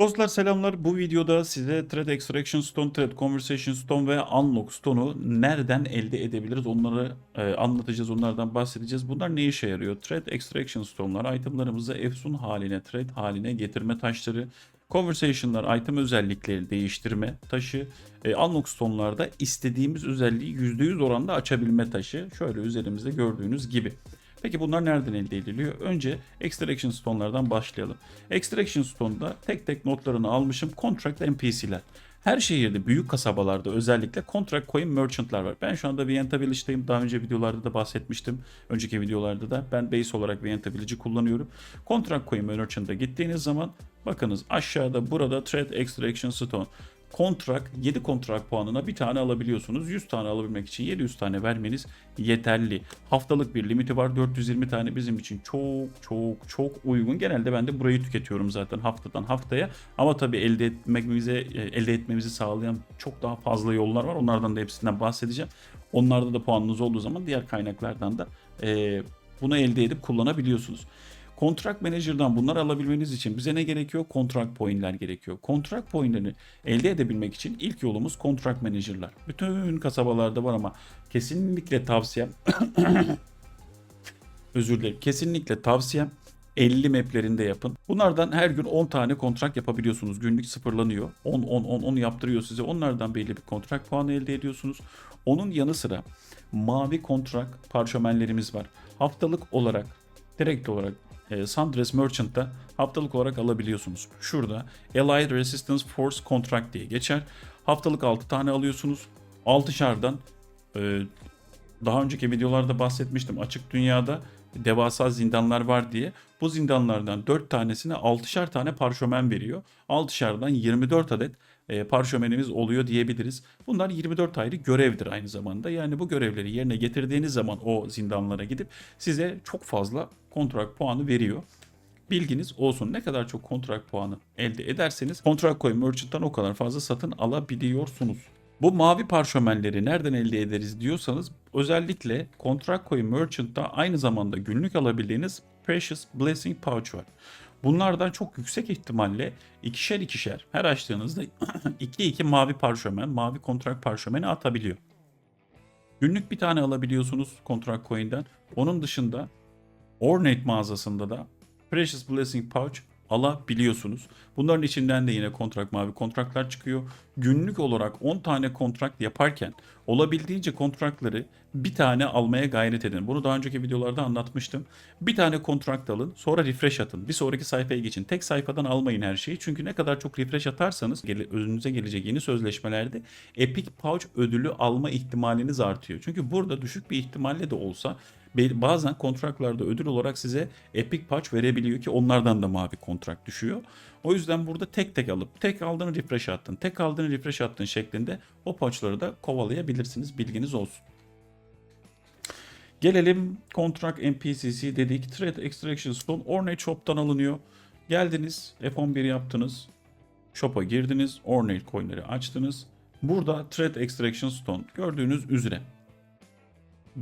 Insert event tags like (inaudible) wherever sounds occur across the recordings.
Dostlar selamlar. Bu videoda size Thread Extraction Stone, Thread Conversation Stone ve Unlock Stone'u nereden elde edebiliriz onları e, anlatacağız, onlardan bahsedeceğiz. Bunlar ne işe yarıyor? Thread Extraction Stone'lar itemlarımızı efsun haline, thread haline getirme taşları. Conversation'lar item özellikleri değiştirme taşı. E, Unlock Stone'larda istediğimiz özelliği %100 oranda açabilme taşı. Şöyle üzerimizde gördüğünüz gibi. Peki bunlar nereden elde ediliyor? Önce Extraction Stone'lardan başlayalım. Extraction Stone'da tek tek notlarını almışım. Contract NPC'ler. Her şehirde, büyük kasabalarda özellikle contract coin merchant'lar var. Ben şu anda Vienta Village'dayım. Daha önce videolarda da bahsetmiştim. Önceki videolarda da ben base olarak Vienta Village'i kullanıyorum. Contract coin merchant'a gittiğiniz zaman bakınız aşağıda burada Thread Extraction Stone kontrak 7 kontrak puanına bir tane alabiliyorsunuz. 100 tane alabilmek için 700 tane vermeniz yeterli. Haftalık bir limiti var. 420 tane bizim için çok çok çok uygun. Genelde ben de burayı tüketiyorum zaten haftadan haftaya. Ama tabii elde etmemize e, elde etmemizi sağlayan çok daha fazla yollar var. Onlardan da hepsinden bahsedeceğim. Onlarda da puanınız olduğu zaman diğer kaynaklardan da e, bunu elde edip kullanabiliyorsunuz. Contract Manager'dan bunları alabilmeniz için bize ne gerekiyor? Contract Point'ler gerekiyor. Contract Point'leri elde edebilmek için ilk yolumuz Contract Manager'lar. Bütün kasabalarda var ama kesinlikle tavsiyem (coughs) özür dilerim. Kesinlikle tavsiyem 50 maplerinde yapın. Bunlardan her gün 10 tane kontrak yapabiliyorsunuz. Günlük sıfırlanıyor. 10 10 10 10 yaptırıyor size. Onlardan belli bir kontrak puanı elde ediyorsunuz. Onun yanı sıra mavi kontrak parşömenlerimiz var. Haftalık olarak direkt olarak e, Sundress Merchant'ta haftalık olarak alabiliyorsunuz. Şurada Allied Resistance Force Contract diye geçer. Haftalık 6 tane alıyorsunuz. 6'şardan e, daha önceki videolarda bahsetmiştim. Açık dünyada devasa zindanlar var diye. Bu zindanlardan 4 tanesine 6'şar tane parşömen veriyor. 6'şardan 24 adet e, parşömenimiz oluyor diyebiliriz. Bunlar 24 ayrı görevdir aynı zamanda. Yani bu görevleri yerine getirdiğiniz zaman o zindanlara gidip size çok fazla kontrak puanı veriyor. Bilginiz olsun ne kadar çok kontrak puanı elde ederseniz kontrak coin merchant'tan o kadar fazla satın alabiliyorsunuz. Bu mavi parşömenleri nereden elde ederiz diyorsanız özellikle Contract Coin Merchant'ta aynı zamanda günlük alabildiğiniz Precious Blessing Pouch var. Bunlardan çok yüksek ihtimalle ikişer ikişer her açtığınızda (clears throat) 2-2 mavi parşömen, mavi kontrak parşömeni atabiliyor. Günlük bir tane alabiliyorsunuz Contract Coin'den. Onun dışında Ornate mağazasında da Precious Blessing Pouch alabiliyorsunuz. Bunların içinden de yine kontrak mavi kontraklar çıkıyor. Günlük olarak 10 tane kontrakt yaparken olabildiğince kontrakları bir tane almaya gayret edin. Bunu daha önceki videolarda anlatmıştım. Bir tane kontrakt alın sonra refresh atın. Bir sonraki sayfaya geçin. Tek sayfadan almayın her şeyi. Çünkü ne kadar çok refresh atarsanız önünüze gelecek yeni sözleşmelerde Epic Pouch ödülü alma ihtimaliniz artıyor. Çünkü burada düşük bir ihtimalle de olsa bazen kontraklarda ödül olarak size Epic Patch verebiliyor ki onlardan da mavi kontrak düşüyor. O yüzden burada tek tek alıp tek aldığını refresh attın, tek aldığını refresh attın şeklinde o patchları da kovalayabilirsiniz. Bilginiz olsun. Gelelim Contract NPCC dedik. Thread Extraction Stone Ornate Shop'tan alınıyor. Geldiniz F11 yaptınız. Shop'a girdiniz. Ornate coin'leri açtınız. Burada Thread Extraction Stone gördüğünüz üzere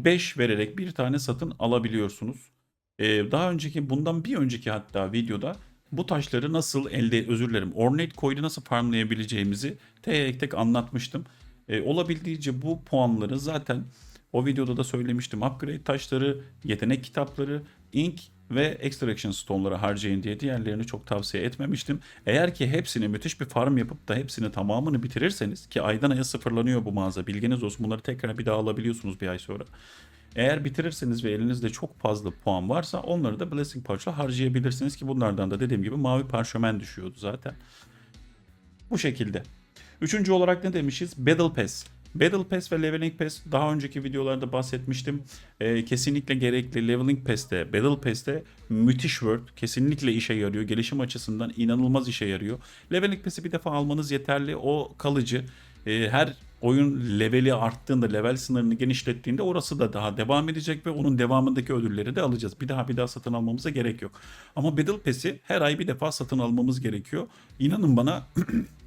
5 vererek bir tane satın alabiliyorsunuz. Ee, daha önceki bundan bir önceki hatta videoda bu taşları nasıl elde özür dilerim Ornate Coin'i nasıl farmlayabileceğimizi tek tek anlatmıştım. Ee, olabildiğince bu puanları zaten o videoda da söylemiştim. Upgrade taşları, yetenek kitapları, ink ve Extraction Stone'ları harcayın diye diğerlerini çok tavsiye etmemiştim. Eğer ki hepsini müthiş bir farm yapıp da hepsini tamamını bitirirseniz ki aydan aya sıfırlanıyor bu mağaza bilginiz olsun bunları tekrar bir daha alabiliyorsunuz bir ay sonra. Eğer bitirirseniz ve elinizde çok fazla puan varsa onları da Blessing Pouch'la harcayabilirsiniz ki bunlardan da dediğim gibi mavi parşömen düşüyordu zaten. Bu şekilde. Üçüncü olarak ne demişiz? Battle Pass. Battle Pass ve Leveling Pass daha önceki videolarda bahsetmiştim. Ee, kesinlikle gerekli Leveling Pass'te, Battle Pass'te müthiş Word. Kesinlikle işe yarıyor. Gelişim açısından inanılmaz işe yarıyor. Leveling Pass'i bir defa almanız yeterli. O kalıcı. Ee, her oyun leveli arttığında, level sınırını genişlettiğinde orası da daha devam edecek ve onun devamındaki ödülleri de alacağız. Bir daha bir daha satın almamıza gerek yok. Ama Battle Pass'i her ay bir defa satın almamız gerekiyor. İnanın bana (clears throat)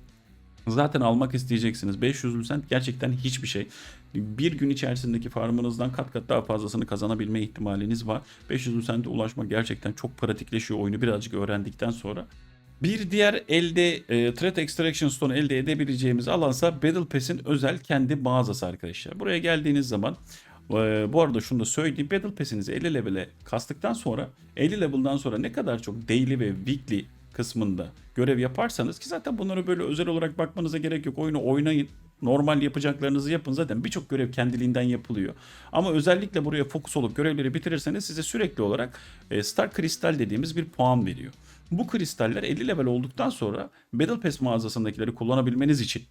zaten almak isteyeceksiniz. 500 sent gerçekten hiçbir şey. Bir gün içerisindeki farmınızdan kat kat daha fazlasını kazanabilme ihtimaliniz var. 500 sente ulaşmak gerçekten çok pratikleşiyor oyunu birazcık öğrendikten sonra. Bir diğer elde e, Threat Extraction Stone elde edebileceğimiz alansa Battle Pass'in özel kendi mağazası arkadaşlar. Buraya geldiğiniz zaman e, bu arada şunu da söyleyeyim. Battle Pass'inizi 50 level'e kastıktan sonra 50 level'dan sonra ne kadar çok daily ve weekly kısmında görev yaparsanız ki zaten bunları böyle özel olarak bakmanıza gerek yok. Oyunu oynayın. Normal yapacaklarınızı yapın. Zaten birçok görev kendiliğinden yapılıyor. Ama özellikle buraya fokus olup görevleri bitirirseniz size sürekli olarak e, Star Kristal dediğimiz bir puan veriyor. Bu kristaller 50 level olduktan sonra Battle Pass mağazasındakileri kullanabilmeniz için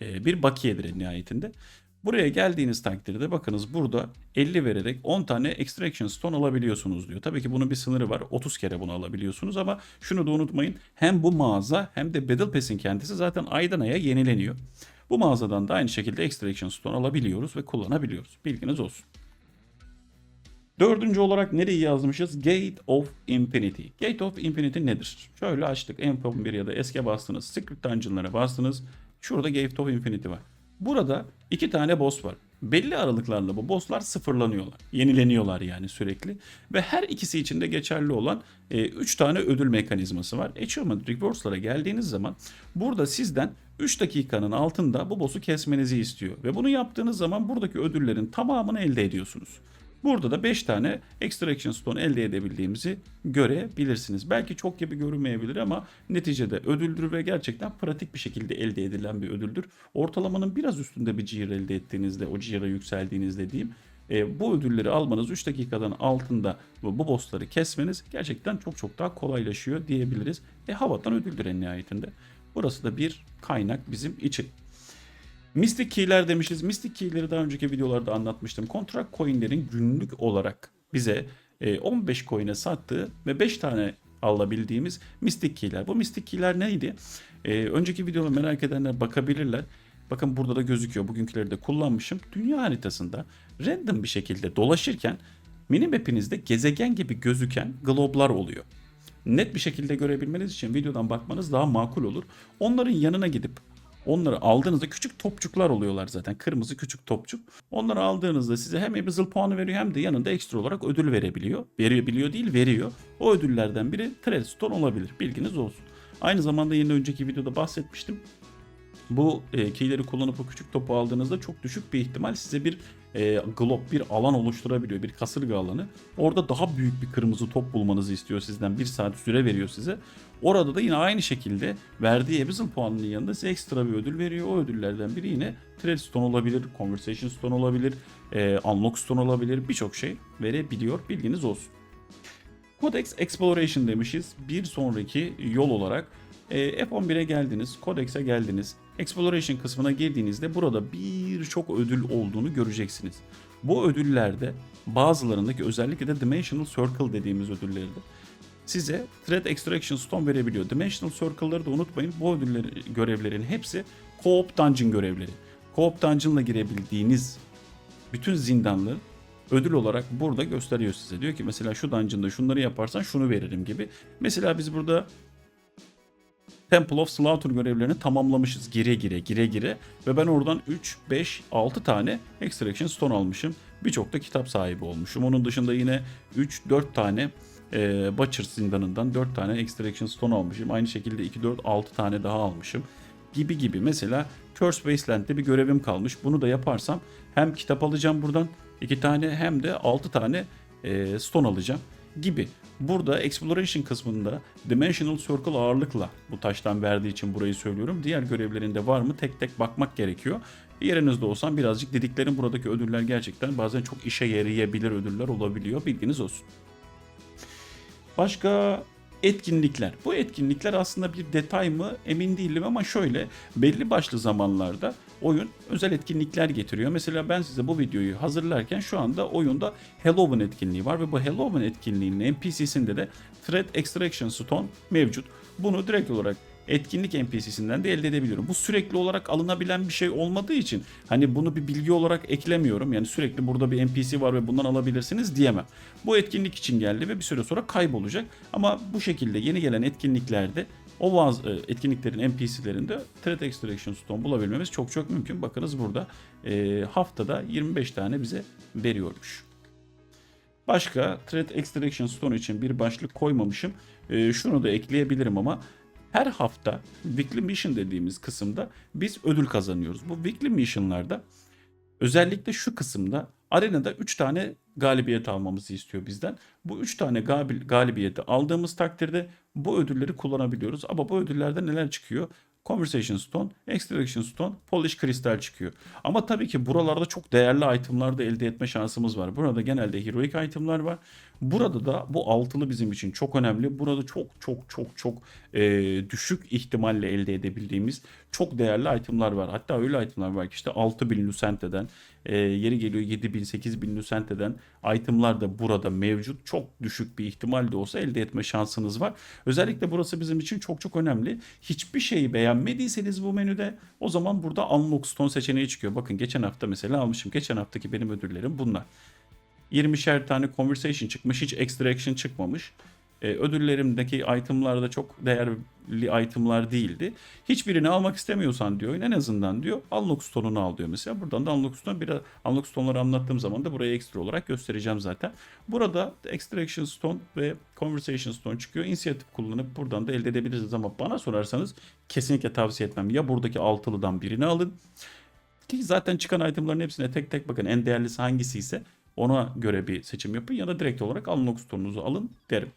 e, bir bakiyedir nihayetinde. Buraya geldiğiniz takdirde bakınız burada 50 vererek 10 tane Extraction Stone alabiliyorsunuz diyor. Tabii ki bunun bir sınırı var. 30 kere bunu alabiliyorsunuz ama şunu da unutmayın. Hem bu mağaza hem de Battle Pass'in kendisi zaten aydan aya yenileniyor. Bu mağazadan da aynı şekilde Extraction Stone alabiliyoruz ve kullanabiliyoruz. Bilginiz olsun. Dördüncü olarak nereyi yazmışız? Gate of Infinity. Gate of Infinity nedir? Şöyle açtık. M1 ya da eske bastınız. Secret Dungeon'lara bastınız. Şurada Gate of Infinity var. Burada iki tane boss var. Belli aralıklarla bu bosslar sıfırlanıyorlar. Yenileniyorlar yani sürekli. Ve her ikisi için de geçerli olan 3 e, tane ödül mekanizması var. Achievement Rewards'lara geldiğiniz zaman burada sizden 3 dakikanın altında bu boss'u kesmenizi istiyor. Ve bunu yaptığınız zaman buradaki ödüllerin tamamını elde ediyorsunuz. Burada da 5 tane Extraction Stone elde edebildiğimizi görebilirsiniz. Belki çok gibi görünmeyebilir ama neticede ödüldür ve gerçekten pratik bir şekilde elde edilen bir ödüldür. Ortalamanın biraz üstünde bir GR elde ettiğinizde, o GR'a yükseldiğinizde diyeyim, e, bu ödülleri almanız 3 dakikadan altında bu, bu bossları kesmeniz gerçekten çok çok daha kolaylaşıyor diyebiliriz. E havadan ödüldür en nihayetinde. Burası da bir kaynak bizim için. Mystic Key'ler demişiz. Mystic Key'leri daha önceki videolarda anlatmıştım. Kontrak coinlerin günlük olarak bize 15 e, coin'e sattığı ve 5 tane alabildiğimiz Mystic Key'ler. Bu Mystic Key'ler neydi? Ee, önceki videoda merak edenler bakabilirler. Bakın burada da gözüküyor. Bugünküleri de kullanmışım. Dünya haritasında random bir şekilde dolaşırken minimap'inizde gezegen gibi gözüken globlar oluyor. Net bir şekilde görebilmeniz için videodan bakmanız daha makul olur. Onların yanına gidip Onları aldığınızda küçük topçuklar oluyorlar zaten. Kırmızı küçük topçuk. Onları aldığınızda size hem Abyssal puanı veriyor hem de yanında ekstra olarak ödül verebiliyor. Verebiliyor değil veriyor. O ödüllerden biri Treadstone olabilir. Bilginiz olsun. Aynı zamanda yine önceki videoda bahsetmiştim. Bu e, keyleri kullanıp o küçük topu aldığınızda çok düşük bir ihtimal size bir e, glob, bir alan oluşturabiliyor. Bir kasırga alanı. Orada daha büyük bir kırmızı top bulmanızı istiyor sizden. Bir saat süre veriyor size. Orada da yine aynı şekilde verdiği Abyssal puanının yanında size ekstra bir ödül veriyor. O ödüllerden biri yine Threadstone olabilir, Conversation Stone olabilir, e, Unlock Stone olabilir. Birçok şey verebiliyor. Bilginiz olsun. Codex Exploration demişiz. Bir sonraki yol olarak e, F11'e geldiniz, Codex'e geldiniz. Exploration kısmına girdiğinizde burada birçok ödül olduğunu göreceksiniz. Bu ödüllerde bazılarındaki özellikle de Dimensional Circle dediğimiz ödüllerde size Thread Extraction Stone verebiliyor. Dimensional Circle'ları da unutmayın. Bu ödülleri, görevlerin hepsi Co-op Dungeon görevleri. Co-op Dungeon'la girebildiğiniz bütün zindanları ödül olarak burada gösteriyor size. Diyor ki mesela şu dungeon'da şunları yaparsan şunu veririm gibi. Mesela biz burada Temple of Slaughter görevlerini tamamlamışız gire gire gire gire ve ben oradan 3, 5, 6 tane Extraction Stone almışım. Birçok da kitap sahibi olmuşum. Onun dışında yine 3, 4 tane e, Butcher zindanından 4 tane Extraction Stone almışım. Aynı şekilde 2, 4, 6 tane daha almışım. Gibi gibi. Mesela Curse Wasteland'de bir görevim kalmış. Bunu da yaparsam hem kitap alacağım buradan 2 tane hem de 6 tane e, stone alacağım gibi. Burada exploration kısmında dimensional circle ağırlıkla bu taştan verdiği için burayı söylüyorum. Diğer görevlerinde var mı tek tek bakmak gerekiyor. Yerinizde olsam birazcık dediklerim buradaki ödüller gerçekten bazen çok işe yarayabilir ödüller olabiliyor. Bilginiz olsun. Başka etkinlikler. Bu etkinlikler aslında bir detay mı emin değilim ama şöyle belli başlı zamanlarda oyun özel etkinlikler getiriyor. Mesela ben size bu videoyu hazırlarken şu anda oyunda Halloween etkinliği var ve bu Halloween etkinliğinin NPC'sinde de Threat Extraction Stone mevcut. Bunu direkt olarak etkinlik NPC'sinden de elde edebiliyorum. Bu sürekli olarak alınabilen bir şey olmadığı için hani bunu bir bilgi olarak eklemiyorum. Yani sürekli burada bir NPC var ve bundan alabilirsiniz diyemem. Bu etkinlik için geldi ve bir süre sonra kaybolacak. Ama bu şekilde yeni gelen etkinliklerde o bazı e, etkinliklerin NPC'lerinde Threat Extraction Stone bulabilmemiz çok çok mümkün. Bakınız burada e, haftada 25 tane bize veriyormuş. Başka Threat Extraction Stone için bir başlık koymamışım. E, şunu da ekleyebilirim ama Her hafta Weekly Mission dediğimiz kısımda biz ödül kazanıyoruz. Bu Weekly Mission'larda özellikle şu kısımda arenada 3 tane galibiyet almamızı istiyor bizden. Bu 3 tane galibiyeti aldığımız takdirde bu ödülleri kullanabiliyoruz. Ama bu ödüllerde neler çıkıyor? Conversation Stone, Extraction Stone, Polish Crystal çıkıyor. Ama tabii ki buralarda çok değerli itemlar da elde etme şansımız var. Burada genelde heroic itemlar var. Burada da bu altılı bizim için çok önemli. Burada çok çok çok çok e, düşük ihtimalle elde edebildiğimiz çok değerli itemlar var. Hatta öyle itemlar var ki işte 6000 Lucent eden, e, yeri geliyor 7000 8000 Lucent eden itemlar da burada mevcut. Çok düşük bir ihtimal de olsa elde etme şansınız var. Özellikle burası bizim için çok çok önemli. Hiçbir şeyi beğenmediyseniz bu menüde o zaman burada Unlock Stone seçeneği çıkıyor. Bakın geçen hafta mesela almışım. Geçen haftaki benim ödüllerim bunlar. 20'şer tane conversation çıkmış. Hiç extraction çıkmamış. Ee, ödüllerimdeki itemlar da çok değerli itemlar değildi. Hiçbirini almak istemiyorsan diyor en azından diyor Unlock Stone'unu al diyor mesela. Buradan da Unlock Stone bir Unlock Stone'ları anlattığım zaman da buraya ekstra olarak göstereceğim zaten. Burada Extraction Stone ve Conversation Stone çıkıyor. İnisiyatif kullanıp buradan da elde edebilirsiniz ama bana sorarsanız kesinlikle tavsiye etmem. Ya buradaki altılıdan birini alın ki zaten çıkan itemların hepsine tek tek bakın en değerlisi hangisi ise ona göre bir seçim yapın ya da direkt olarak Unlock Stone'unuzu alın derim.